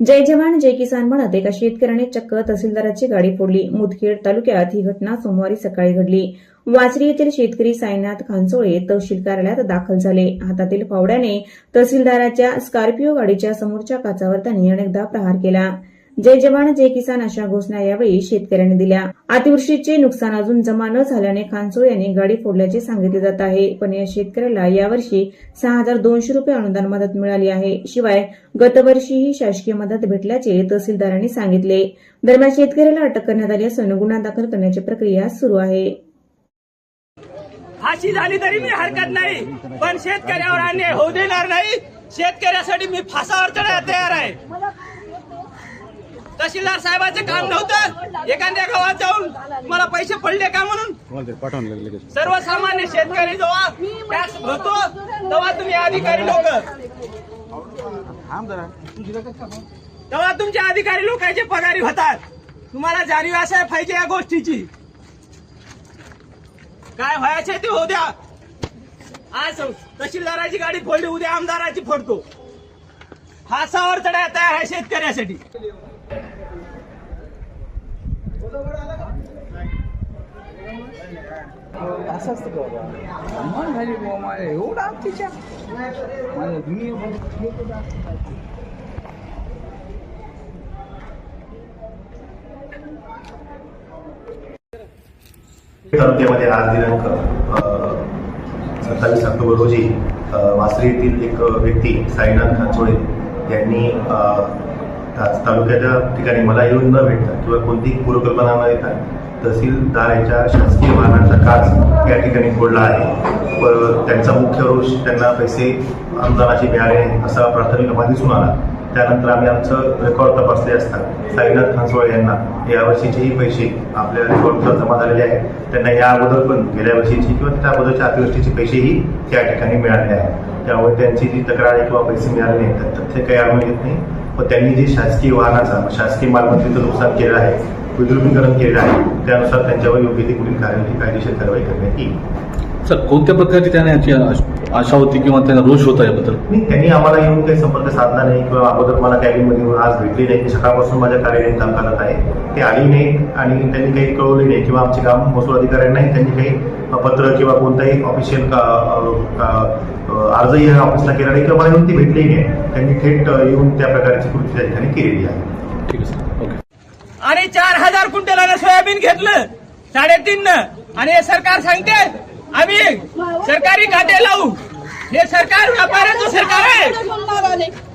जय जवान जय किसान म्हणत एका शेतकऱ्याने चक्क तहसीलदाराची गाडी फोडली. मुदखेड तालुक्यात ही घटना सोमवारी सकाळी घडली. वाचरी येथील शेतकरी साईनाथ खानसोळे तहसील कार्यालयात दाखल झाले. हातातील फावड्याने तहसीलदाराच्या स्कॉर्पिओ गाडीच्या समोरच्या काचावर त्यांनी अनेकदा प्रहार केला. जय जवान जय किसान अशा घोषणा यावेळी शेतकऱ्यांनी दिल्या. अतिवृष्टीचे नुकसान अजून जमा न झाल्याने खानसोळे यांनी गाडी फोडल्याचे सांगितले जात आहे. पण या शेतकऱ्याला यावर्षी सहा हजार दोनशे रुपये अनुदान मदत मिळाली आहे. शिवाय गतवर्षीही शासकीय मदत भेटल्याचे तहसीलदारांनी सांगितले. दरम्यान शेतकऱ्याला अटक करण्यात आली असून गुन्हा दाखल करण्याची प्रक्रिया सुरू आहे. फाशी झाली तरी मी हरकत नाही पण शेतकऱ्यावर अन्याय होऊ देणार नाही. शेतकऱ्यासाठी मी फासावर तयार आहे. तहसीलदार साहेबांचं काम नव्हतं. एखाद्या गावात जाऊन मला पैसे पडले का म्हणून? पाठवून लागले सर्वसामान्य शेतकरी जेव्हा टॅक्स भरतो तेव्हा तुम्ही अधिकारी लोक. तेव्हा तुमचे अधिकारी लोकांचे पगारी होतात. तुम्हाला जाणीव असाय पाहिजे या गोष्टीची. काय व्हायचे ते होऊ द्या. आज तहसीलदाराची गाडी फोडली उद्या आमदाराची फोडतो. फासावर चढायला तयार आहे शेतकऱ्यासाठी. असं असतं का बाबा मन झाली बाबा मला एवढं आमच्या माझ्या दुनिया तालुक्यामध्ये आज दिनांक सत्तावीस ऑक्टोबर रोजी वासरी येथील एक व्यक्ती साईनाथ खाचोळे यांनी अ, तालुक्याच्या ठिकाणी मला येऊन न भेटता किंवा कोणतीही पूर्वकल्पना न येता तहसीलदार यांच्या शासकीय वाहनाचा काच या ठिकाणी फोडला आहे. व त्यांचा मुख्य रोष त्यांना पैसे अनुदानाचे मिळाले असा प्राथमिक अहवाल दिसून आला. त्यानंतर आम्ही आमचं रेकॉर्ड तपासले असता साईनाथ खानसोळे यांना यावर्षीचेही पैसे आपल्या रेकॉर्डवर जमा झालेले आहेत. त्यांना या अगोदर पण गेल्या वर्षीची किंवा त्या अगोदरच्या अतिवृष्टीचे पैसेही त्या ठिकाणी मिळाले आहेत. त्यामुळे त्यांची जी तक्रार आहे किंवा पैसे मिळाले नाही तथ्य काही आढळून येत नाही. व त्यांनी जे शासकीय वाहनाचा शासकीय मालमत्तेचं नुकसान केलं आहे विद्रुपीकरण केलं आहे त्यानुसार त्यांच्यावर योग्य ती पुढील कार्यवाही कायदेशीर कारवाई करण्यात येईल. सर कोणत्या प्रकारची त्याने याची आशा होती किंवा त्यांना रोष होता याबद्दल? नाही त्यांनी आम्हाला येऊन काही संपर्क साधला नाही किंवा अगोदर मला कॅबिनमध्ये येऊन आज भेटली नाही. की सकाळपासून माझ्या कार्यालयात काम करत आहे. ते आली नाही आणि त्यांनी काही कळवले नाही किंवा आमचे काम महसूल अधिकाऱ्यांनाही त्यांनी काही पत्र किंवा कोणताही ऑफिशियल अर्जही या ऑफिसला केला नाही किंवा मला येऊन ती भेटलीही नाही. त्यांनी थेट येऊन त्या प्रकारची कृती त्या ठिकाणी केलेली आहे. ठीक आहे सर. ओके. आणि चार हजार क्विंटलानं सोयाबीन घेतलं. साडेतीन न आणि हे सरकार सांगते आम्ही सरकारी खाते लावू हे सरकार व्यापाऱ्याचं सरकार आहे